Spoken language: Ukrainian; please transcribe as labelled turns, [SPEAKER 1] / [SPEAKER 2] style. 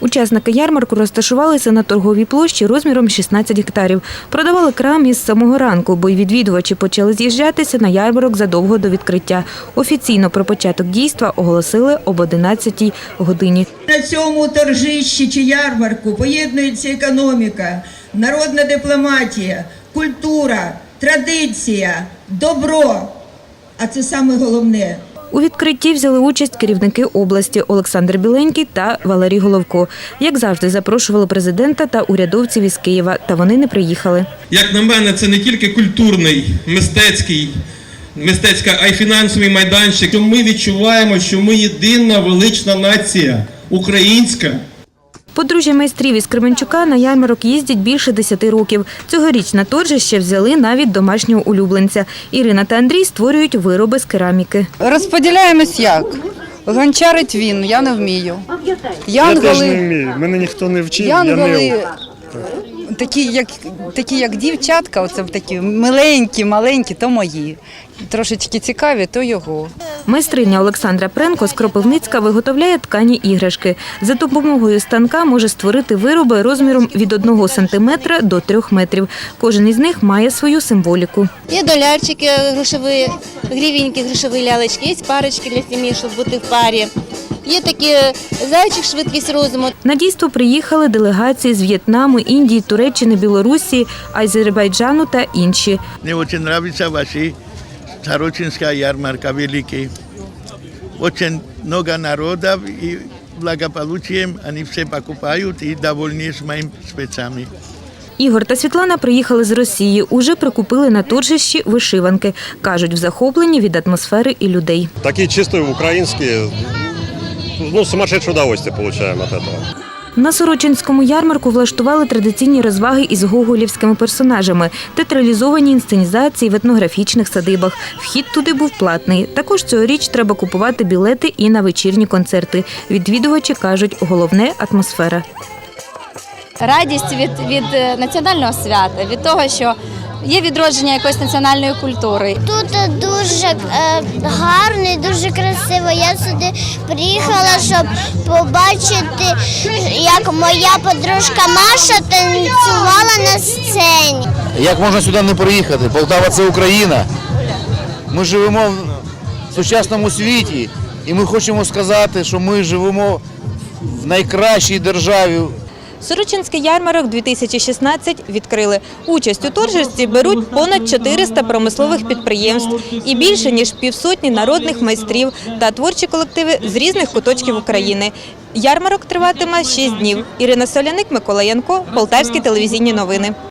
[SPEAKER 1] Учасники ярмарку розташувалися на торговій площі розміром 16 гектарів. Продавали крам із самого ранку, бо й відвідувачі почали з'їжджатися на ярмарок задовго до відкриття. Офіційно про початок дійства оголосили об 11 годині.
[SPEAKER 2] На цьому торжищі чи ярмарку поєднується економіка, народна дипломатія, культура, традиція, добро. А це саме головне.
[SPEAKER 1] У відкритті взяли участь керівники області Олександр Біленький та Валерій Головко. Як завжди, запрошували президента та урядовців із Києва, та вони не приїхали.
[SPEAKER 3] Як на мене, це не тільки культурний, мистецький, мистецька, а й фінансовий майданчик. Ми відчуваємо, що ми єдина велична нація, українська.
[SPEAKER 1] Подружжя майстрів із Кременчука на ярмарок їздять більше 10 років. Цьогоріч на торжище взяли навіть домашнього улюбленця. Ірина та Андрій створюють вироби з кераміки.
[SPEAKER 4] Розподіляємось як? Гончарить він, я не вмію.
[SPEAKER 5] Я теж не вмію. Мене ніхто не вчив, я не
[SPEAKER 4] янголи такі, як, такі, як дівчатка, оце такі миленькі, маленькі, то мої. Трошечки цікаві, то його.
[SPEAKER 1] Майстриня Олександра Пренко з Кропивницька виготовляє ткані іграшки. За допомогою станка може створити вироби розміром від 1 сантиметра до 3 метрів. Кожен із них має свою символіку.
[SPEAKER 6] Є долярчики грошові, гривеньки, грошові лялечки, є парочки для сім'ї, щоб бути в парі. Є такі зайчик, швидкість розуму.
[SPEAKER 1] На дійство приїхали делегації з В'єтнаму, Індії, Туреччини, Білорусі, Азербайджану та інші.
[SPEAKER 7] Мне очень нравится ваши Сорочинская ярмарка великий. Очень много народов и благополучием они все покупают и довольны с моими спецами.
[SPEAKER 1] Ігор та Світлана приїхали з Росії. Уже прикупили на торжищі вишиванки. Кажуть, в захопленні від атмосфери і людей.
[SPEAKER 8] такие чистые украинские, ну, сумасшедшее удовольствие получаем от этого.
[SPEAKER 1] На Сорочинському ярмарку влаштували традиційні розваги із гоголівськими персонажами, театралізовані інсценізації в етнографічних садибах. Вхід туди був платний. Також цьогоріч треба купувати білети і на вечірні концерти. Відвідувачі кажуть, головне атмосфера.
[SPEAKER 6] Радість від, від е, національного свята, від того, що є відродження якоїсь національної культури.
[SPEAKER 9] Тут дуже е, гарно і дуже красиво. Я сюди приїхала, щоб побачити, як моя подружка Маша танцювала на сцені.
[SPEAKER 10] Як можна сюди не приїхати? Полтава це Україна. Ми живемо в сучасному світі, і ми хочемо сказати, що ми живемо в найкращій державі
[SPEAKER 1] Сорочинський ярмарок 2016 відкрили. Участь у торжесті беруть понад 400 промислових підприємств і більше ніж півсотні народних майстрів та творчі колективи з різних куточків України. Ярмарок триватиме 6 днів. Ірина Соляник, Микола Янко, Полтавські телевізійні новини.